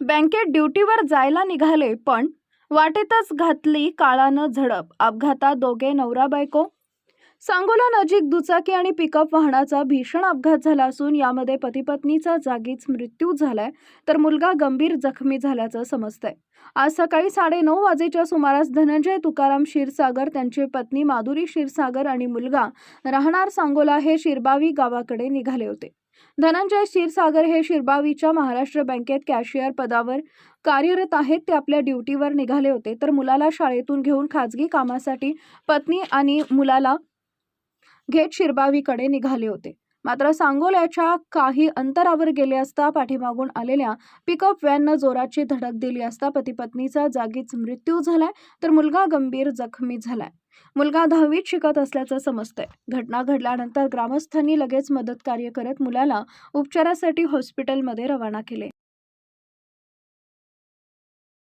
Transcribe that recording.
बँकेत ड्युटीवर जायला निघाले पण वाटेतच घातली काळानं झडप. अपघातात दोघे नवरा बायको सांगोला नजीक दुचाकी आणि पिकअप वाहनाचा भीषण अपघात झाला असून यामध्ये पतीपत्नीचा जागीच मृत्यू झालाय तर मुलगा गंभीर जखमी झाल्याचं समजतंय. आज सकाळी साडेनऊ वाजेच्या सुमारास धनंजय तुकाराम क्षीरसागर त्यांची पत्नी माधुरी क्षीरसागर आणि मुलगा राहणार सांगोला हे शिरबावी गावाकडे निघाले होते. धनंजय क्षीरसागर हे शिरबावीच्या महाराष्ट्र बँकेत कॅशियर पदावर कार्यरत आहेत ते आपल्या ड्युटीवर निघाले होते तर मुलाला शाळेतून घेऊन खाजगी कामासाठी पत्नी आणि मुलाला घेत शिरबावीकडे निघाले होते. मात्र सांगोल्याच्या काही अंतरावर गेले असता पाठीमागून आलेल्या पिकअप व्हॅननं जोराची धडक दिली असता पती पत्नीचा जागीच मृत्यू झालाय तर मुलगा गंभीर जखमी झालाय. मुलगा दहावीत शिकत असल्याचं समजतंय. घटना घडल्यानंतर ग्रामस्थांनी लगेच मदत कार्य करत मुलाला उपचारासाठी हॉस्पिटलमध्ये रवाना केले.